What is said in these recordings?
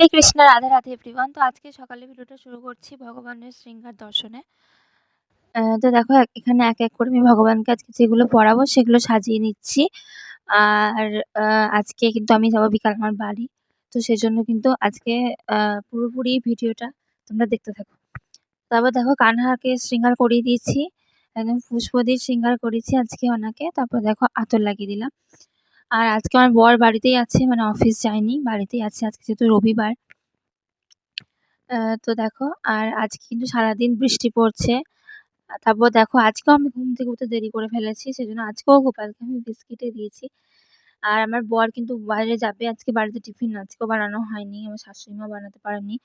হরে Krishna, Radhe Radhe everyone তো আজকে সকালে ভিডিওটা শুরু করছি ভগবানের শৃঙ্গার দর্শনে। তো দেখো এখানে এক এক করে আমি ভগবানকে আজকে যেগুলো পড়াবো সেগুলো সাজিয়ে নিচ্ছি। আর আজকে কিন্তু আমি যাব বিকাল আমার বাড়ি। তো সেজন্য কিন্তু আজকে পুরোপুরি ভিডিওটা তোমরা দেখতে থাকো। তারপর দেখো, কানহাকে শৃঙ্গার করিয়ে দিয়েছি। একদম পুষ্প দিয়ে শৃঙ্গার করেছি আজকে ওনাকে। তারপর দেখো, আতর লাগিয়ে দিলাম। আর আজকে আমার বর বাড়িতেই আছে মানে অফিস যায়নি, বাড়িতেই আছে আজকে যেহেতু রবিবার। তো দেখো, আর আজকে কিন্তু সারাদিন বৃষ্টি পড়ছে। তারপর দেখো, আজকেও আমি ঘুম থেকে উঠতে দেরি করে ফেলেছি, সেজন্য আজকেও গোপালকে আমি বিস্কিটে দিয়েছি। আর আমার বর কিন্তু বাইরে যাবে, আজকে বাড়িতে টিফিন আজকেও বানানো হয়নি, আমার শাশুড়ি মা বানাতে পারেনি।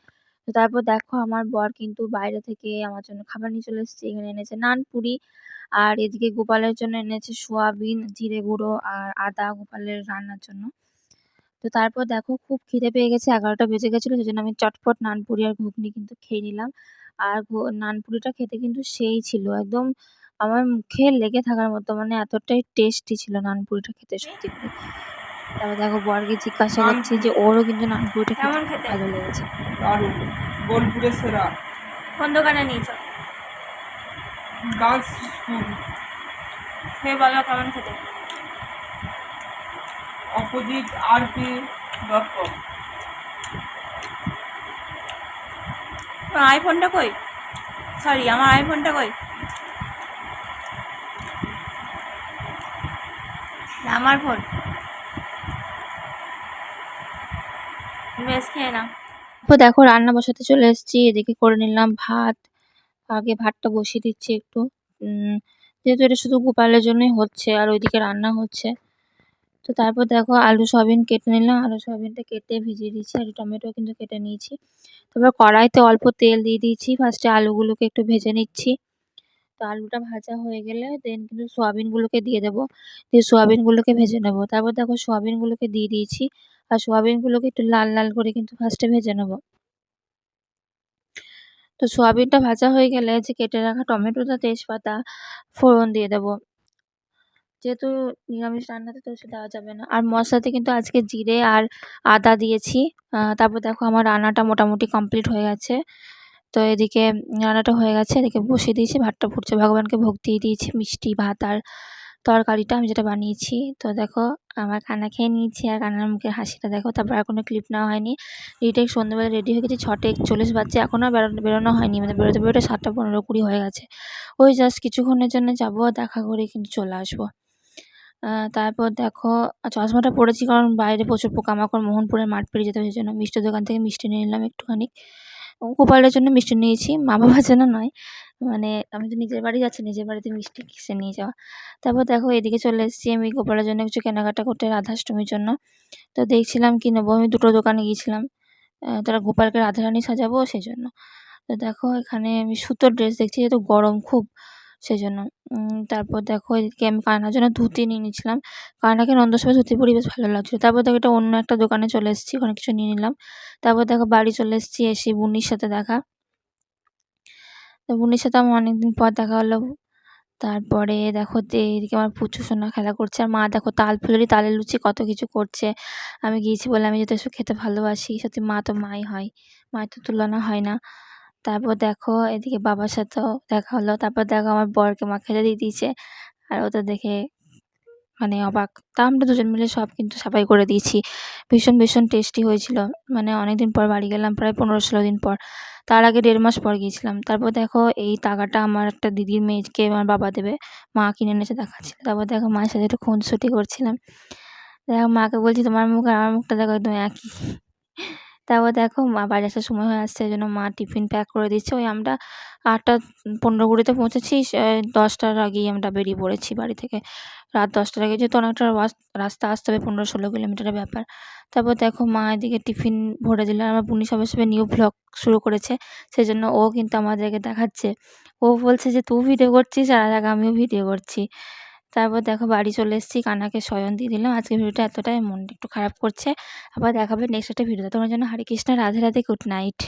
তো তারপর দেখো, আমার বর কিন্তু বাইরে থেকে আমার জন্য খাবার নিয়ে চলে এসেছে, এখানে এনেছে নান, পুরি আর এদিকে গোপালের জন্য এনেছে সোয়াবিন জিরে গুঁড়ো আর আদা গোপালের রান্নার জন্য। তো তারপর দেখো খুব খিদে পেয়ে গেছে এগারোটা বেজে গেছিল সেজন্য আমি চটপট নান পুরি আর ঘুগনি কিন্তু খেয়ে নিলাম। আর ঘু- নান পুরিটা খেতে কিন্তু সেই ছিল একদম আমার মুখে লেগে থাকার মতো মানে এতটাই টেস্টি ছিল নান পুরিটা খেতে সত্যি তারপর দেখো বরকে জিজ্ঞাসা করছি যে ওরও কিন্তু নান পুরিটা খেতে কেমন খেতে? ভালো লেগেছে। দারুণ। বোলপুরের সেরা। কোন দোকানে নিয়েছ? Girls school. খেয়ে বলো কেমন খেতে? Opposite RP dot com. আইফোনটা কই? সরি আমার আইফোনটা কই? না, আমার ফোন। বেশ খেয়ে নাও। তো দেখো রান্না বসাতে চলে এসেছি এদিকে করে নিলাম ভাত। আগে ভাতটা বসিয়ে দিচ্ছি একটু। যেহেতু এটা শুধু গোপালের জন্যই হচ্ছে আর ওইদিকে রান্না হচ্ছে। তো তারপর দেখো আলু সয়াবিন কেটে নিলাম। আলু সয়াবিনটা কেটে ভিজিয়ে দিয়েছি আর টমেটো কিন্তু কেটে নিয়েছি। তারপর কড়াইতে অল্প তেল দিয়ে দিয়েছি। ফার্স্টে আলুগুলোকে একটু ভেজে নিচ্ছি। তো আলুটা ভাজা হয়ে গেলে দেন কিন্তু সোয়াবিনগুলোকে দিয়ে দেবো। দিয়ে সোয়াবিনগুলোকে ভেজে নেব। তারপর দেখো সোয়াবিনগুলোকে দিয়ে দিয়েছি। আর সোয়াবিনগুলোকে একটু লাল লাল করে কিন্তু ফার্স্টে ভেজে নেব। তো সোয়াবিনটা ভাজা হয়ে গেলে যে কেটে রাখা টমেটোটা তেজপাতা, ফোড়ন দিয়ে দেবো। যেহেতু নিরামিষ রান্নাতে তো ওসব দেওয়া যাবে না। আর মশলাতে কিন্তু আজকে জিরে আর আদা দিয়েছি। তারপর দেখো আমার রান্নাটা মোটামুটি কমপ্লিট হয়ে গেছে। তো এদিকে রান্নাটা হয়ে গেছে। এদিকে বসিয়ে দিয়েছি। ভাতটা ফুটছে। ভগবানকে ভোগ দিয়ে দিয়েছি। মিষ্টি, ভাত আর তরকারিটা আমি যেটা বানিয়েছি। তো দেখো, আমার খানা খেয়ে নিয়েছি আর কান্নার মুখের হাসিটা দেখো, তারপর আর কোনো ক্লিপ নেওয়া হয়নি। রিটেক সন্ধ্যেবেলা রেডি হয়ে গেছি, ছটা একচল্লিশ বাজছে এখনও বেরোনো বেরোনো হয়নি মানে বেরোতে বেরোতে সাতটা পনেরো কুড়ি হয়ে গেছে। ওই জাস্ট কিছুক্ষণের জন্য যাব দেখা করে কিন্তু চলে আসব। তারপর দেখো চশমাটা পড়েছি কারণ বাইরে প্রচুর পোকামাকড়, মোহনপুরের মাঠ পেরিয়ে যেতে হয় সেই জন্য মিষ্টির দোকান থেকে মিষ্টি নিয়ে নিলাম একটুখানি। গোপালের জন্য মিষ্টি নিয়েছি মা বাবার জন্য নয়। মানে আমি তো নিজের বাড়ি যাচ্ছি, নিজের বাড়িতে মিষ্টি কিসে নিয়ে যাওয়া? তারপর দেখো এদিকে চলে এসেছি আমি গোপালের জন্য কিছু কেনাকাটা করতে রাধাষ্টমীর জন্য। তো দেখছিলাম কি নেব? আমি দুটো দোকানে গিয়েছিলাম। তারা গোপালকে রাধারানী সাজাবো সেই জন্য তো দেখো এখানে আমি সুতোর ড্রেস দেখছি, যেহেতু গরম খুব সেই জন্য তারপর দেখো এদিকে আমি কানার জন্য ধুতি নিয়ে নিয়েছিলাম। কানাকে নন্দসভায় ধুতি পরে বেশ ভালো লাগছিল। তারপর দেখো এটা অন্য একটা দোকানে চলে এসেছি, ওখানে কিছু নিয়ে নিলাম। তারপর দেখো বাড়ি চলে এসেছি এসে বুনির সাথে দেখা। তো বুনির সাথে আমার অনেকদিন পর দেখা হলো। তারপরে দেখো এদিকে আমার পুচু সোনা খেলা করছে আর মা দেখো তাল ফুলুরি তালের লুচি কত কিছু করছে। আমি গিয়েছি বলে আমি যেহেতু খেতে ভালোবাসি, সত্যি মা তো মাই হয়, মায়ের তো তুলনা হয় না। তারপর দেখো এদিকে বাবার সাথেও দেখা হলো, তারপর দেখো আমার বরকে মা খেতে দিয়ে দিয়েছে। আর ওটা দেখে মানে অবাক। তা আমরা দুজন মিলে সব কিন্তু সাফাই করে দিয়েছি। ভীষণ ভীষণ টেস্টি হয়েছিল। মানে অনেক দিন পর বাড়ি গেলাম, প্রায় পনেরো ষোলো দিন পর। তার আগে দেড় মাস পর গিয়েছিলাম। তারপর দেখো এই টাকাটা আমার একটা দিদির মেয়েকে আমার বাবা দেবে। মা কিনে এনেছে, দেখাচ্ছিল। তারপর দেখো মায়ের সাথে একটু খুনসুটি করছিলাম। দেখো মাকে বলছি, তোমার মুখ আর আমার মুখটা দেখো, একদম একই। তারপর দেখো মা, বাড়ি আসার সময় হয়ে আসছে জন্য মা টিফিন প্যাক করে দিচ্ছে। ওই আমরা আটটা, পনেরো কুড়িতে পৌঁছেছি দশটার আগেই আমরা বেরিয়ে পড়েছি বাড়ি থেকে। রাত দশটার আগে যেহেতু অনেকটা রাস্তা আসতে হবে, পনেরো ষোলো কিলোমিটারের ব্যাপার। তারপর দেখো মা এদিকে টিফিন ভরে দিল, আমার বুনি সবে সবে নিউ ভ্লগ শুরু করেছে সেই জন্য ও কিন্তু আমাদেরকে দেখাচ্ছে। ও বলছে যে, তুই ভিডিও করছিস? আর দেখ আমিও ভিডিও করছি। তারপর দেখো বাড়ি চলে এসেছি, কানাকে শয়ন দিয়ে দিলাম। আজকে ভিডিওটা এতটাই মন একটু খারাপ করছে। আবার দেখাবে নেক্সট একটা ভিডিও তোমার জন্য হরে কৃষ্ণ, রাধে রাধে গুড নাইট